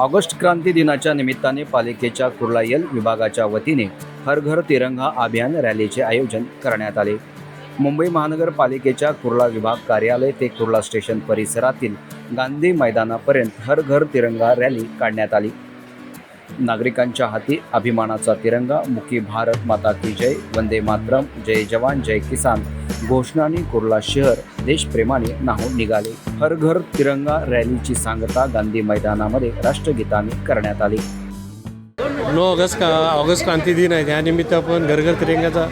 August क्रांती दिनाच्या निमित्ताने पालिकेच्या कुर्ला यल विभागाच्या वतीने हर घर तिरंगा अभियान रॅलीचे आयोजन करण्यात आले. मुंबई महानगरपालिकेच्या कुर्ला विभाग कार्यालय ते कुर्ला स्टेशन परिसरातील गांधी मैदानापर्यंत हर घर तिरंगा रॅली काढण्यात आली. नागरिकांच्या हाती अभिमानाचा तिरंगा मुखी भारत माता की जय वंदे मातरम जय जवान जय किसान घोषणाने कुर्ला शहर देशप्रेमाने नाहून निघाले. हर घर तिरंगा रॅलीची सांगता गांधी मैदानामध्ये राष्ट्रगीताने करण्यात आली. नऊ ऑगस्ट का ऑगस्ट क्रांती दिन आहे. त्यानिमित्त आपण घरघर तिरंग्याचा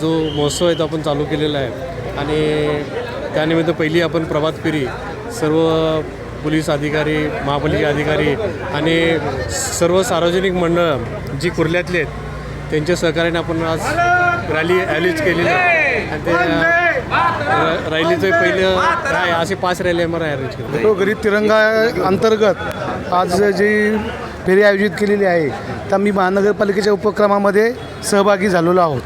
जो महोत्सव आहे तो आपण चालू केलेला आहे. आणि त्यानिमित्त पहिली आपण प्रभात फेरी सर्व पोलीस अधिकारी महापालिका अधिकारी आणि सर्व सार्वजनिक मंडळं जी कुर्ल्यातली आहेत त्यांच्या सहकार्याने आपण आज रॅली ॲरेंज केलेली आहे. आणि ते रॅलीचं पहिलं काय असे पाच रॅली आम्हाला अरेंज केलं तो गरीब तिरंगा अंतर्गत आज जी फेरी आयोजित केलेली आहे त्या मी महानगरपालिकेच्या उपक्रमामध्ये सहभागी झालेलो आहोत.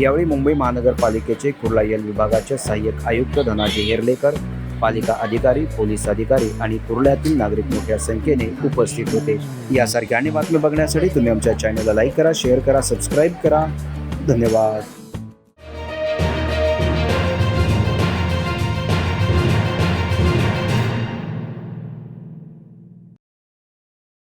यावेळी मुंबई महानगरपालिकेचे कुर्ला यल विभागाचे सहाय्यक आयुक्त धनाजी हेर्लेकर पालिका अधिकारी पोलीस अधिकारी आणि कुर्ल्यातील नागरिक मोठ्या संख्येने उपस्थित होते. यासारख्या आणि बातम्या बघण्यासाठी तुम्ही आमच्या चॅनलला लाईक करा शेअर करा सबस्क्राईब करा. धन्यवाद.